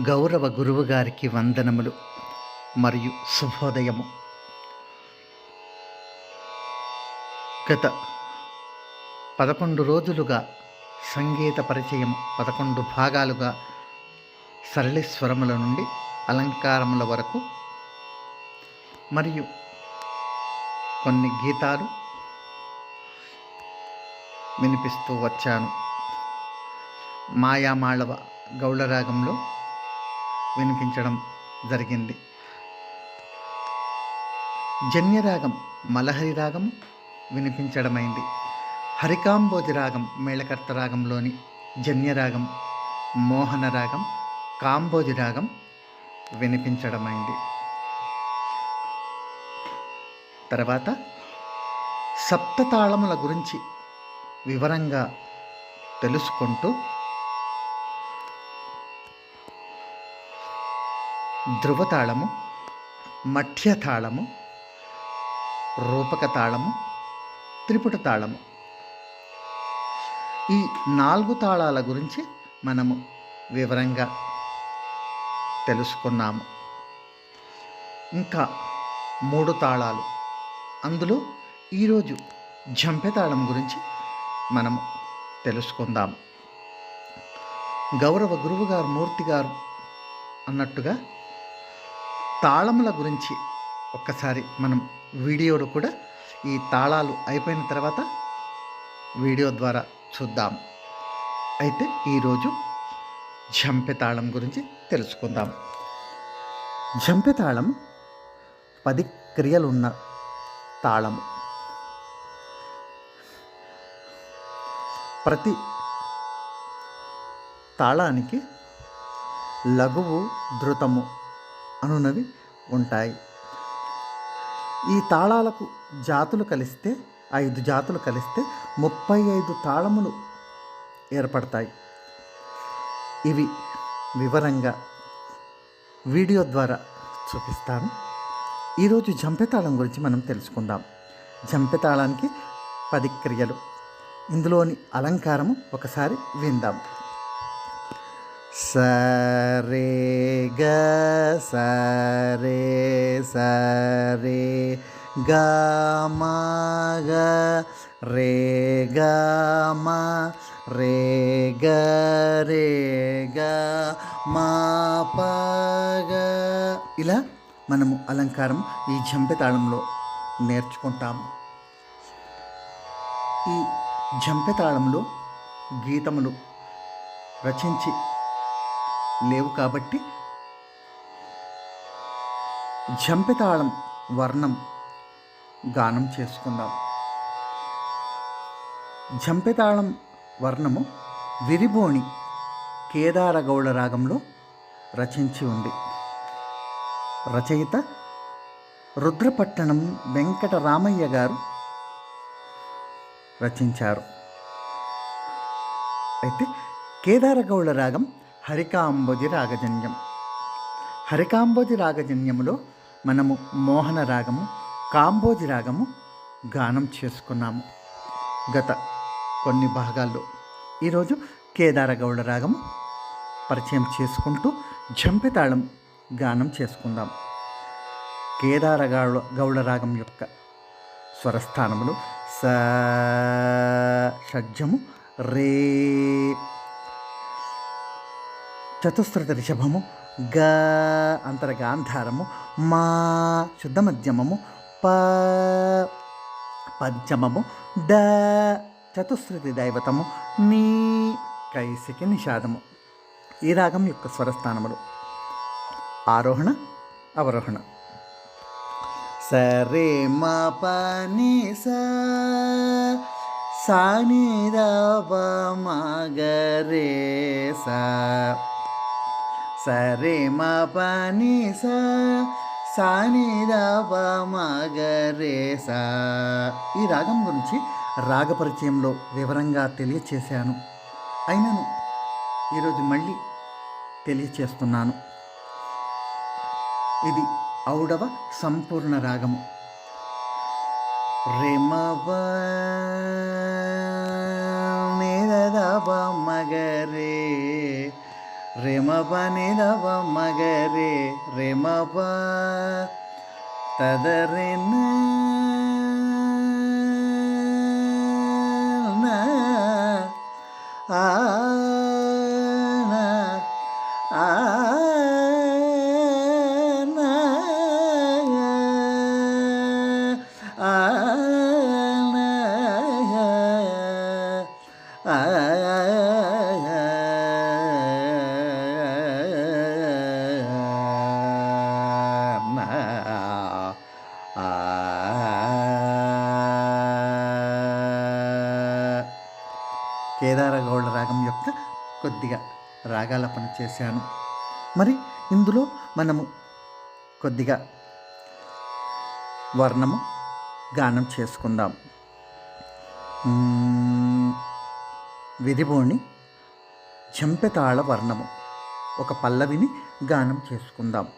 గౌరవ గురువు గారికి వందనములు మరియు శుభోదయము. గత పదకొండు రోజులుగా సంగీత పరిచయం పదకొండు భాగాలుగా సరళి స్వరముల నుండి అలంకారముల వరకు మరియు కొన్ని గీతాలు వినిపిస్తూ వచ్చాను. మాయామాళవ గౌళరాగంలో వినిపించడం జరిగింది. జన్యరాగం మలహరి రాగం వినిపించడమైంది. హరికాంబోధి రాగం మేళకర్త రాగంలోని జన్యరాగం మోహన రాగం కాంబోజి రాగం వినిపించడమైంది. తర్వాత సప్తతాళముల గురించి వివరంగా తెలుసుకుంటూ ధృవతాళము మఠ్యతాళము రూపక తాళము త్రిపుట తాళము ఈ నాలుగు తాళాల గురించి మనము వివరంగా తెలుసుకున్నాము. ఇంకా మూడు తాళాలు. అందులో ఈరోజు జంపె తాళం గురించి మనము తెలుసుకుందాం. గౌరవ గురువు గారు మూర్తి గారు అన్నట్టుగా తాళముల గురించి ఒక్కసారి మనం వీడియోలో కూడా ఈ తాళాలు అయిపోయిన తర్వాత వీడియో ద్వారా చూద్దాం. అయితే ఈరోజు జంపె తాళం గురించి తెలుసుకుందాం. జంపె తాళం పది క్రియలున్న తాళము. ప్రతి తాళానికి లఘువు ధృతము అనునవి ఉంటాయి. ఈ తాళాలకు జాతులు కలిస్తే ఐదు జాతులు కలిస్తే ముప్పై ఐదు తాళములు ఏర్పడతాయి. ఇవి వివరంగా వీడియో ద్వారా చూపిస్తాను. ఈరోజు జంపె తాళం గురించి మనం తెలుసుకుందాం. జంపె తాళానికి పది క్రియలు. ఇందులోని అలంకారము ఒకసారి విందాం. సరే గ సరే సరే గ గ రే గ రే గ రే గ మా ప గ. ఇలా మనము అలంకారం ఈ జంపె తాళంలో నేర్చుకుంటాము. ఈ జంపె తాళంలో గీతములు రచించి లేవు కాబట్టి జంపితాళం వర్ణం గానం చేసుకుందాం. జంపితాళం వర్ణము విరిబోణి కేదారగౌడ రాగంలో రచించి ఉంది. రచయిత రుద్రపట్టణం వెంకటరామయ్య గారు రచించారు. అయితే కేదారగౌడ రాగం హరికాంబోజి రాగజన్యం. హరికాంబోజి రాగజన్యములో మనము మోహన రాగము కాంబోజి రాగము గానం చేసుకున్నాము. గత కొన్ని భాగాల్లో ఈరోజు కేదారగౌడ రాగము పరిచయం చేసుకుంటూ జంపెతాళం గానం చేసుకుందాం. కేదారగౌడ గౌడ రాగం యొక్క స్వరస్థానములు స షడ్జము రే చతుస్రుత రిషభము గ అంతరగాంధారము మా శుద్ధ మధ్యమము ప పంచమము డ చతుశ్రుతి దైవతము నీ కైసికి నిషాదము. ఈ రాగం యొక్క స్వరస్థానములు. ఆరోహణ అవరోహణ. సరే మా పని సా సాని రే సా. సరే మా పని సా సాని సా ఈ రాగం గురించి రాగ పరిచయంలో వివరంగా తెలియచేశాను. అయినను ఈరోజు మళ్ళీ తెలియచేస్తున్నాను. ఇది ఔడవ సంపూర్ణ రాగము. రిమవ నిరదవ మగరే రేమ పని దవ మగరే రేమ కేదారగౌడ రాగం యొక్క కొద్దిగా రాగాలపన చేశాను. మరి ఇందులో మనము కొద్దిగా వర్ణము గానం చేసుకుందాం. మ్మ్. విధిబోని చెంపెతాళ వర్ణము. ఒక పల్లవిని గానం చేసుకుందాం.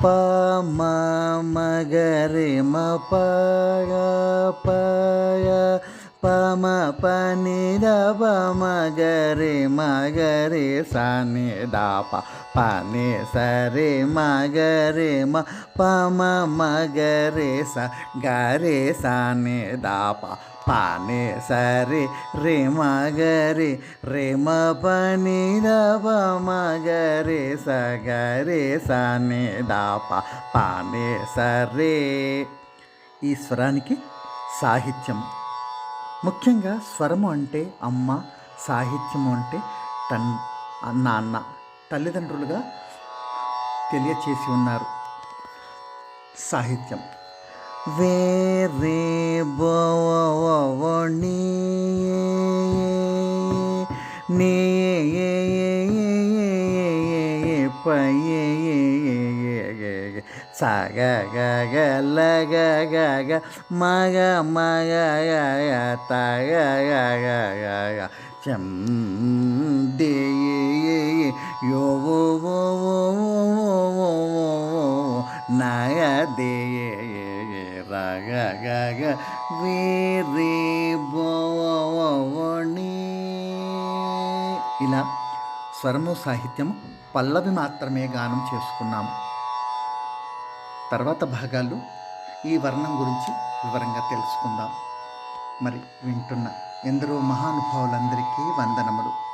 మ్మ్. ప మ మగరే మ పగ పయ ప మ ప ని ద పానే సరే మగరే స రే మగరే మ మగరే స గరే స దాప ద సరే రే మగరే రే మ పని ని మగరే స గరే స దాప పానే సరే ఈ స్వరానికి సాహిత్యం. ముఖ్యంగా స్వరము అంటే అమ్మ సాహిత్యము అంటే తన్ నాన్న. తల్లిదండ్రులుగా తెలియచేసి ఉన్నారు సాహిత్యం వేరే బోవని నే సగ గగ గగ మగ మగ గగ తగ గగ గగ చం దే యో వో వో వో వో వో నగ దే రగ గగ వీరి ఇలా స్వరము సాహిత్యం పల్లవి మాత్రమే గానం చేసుకున్నాం. తర్వాత భాగాలు ఈ వర్ణం గురించి వివరంగా తెలుసుకుందాం. మరి వింటున్న. ఎందరో మహానుభావులందరికీ వందనములు.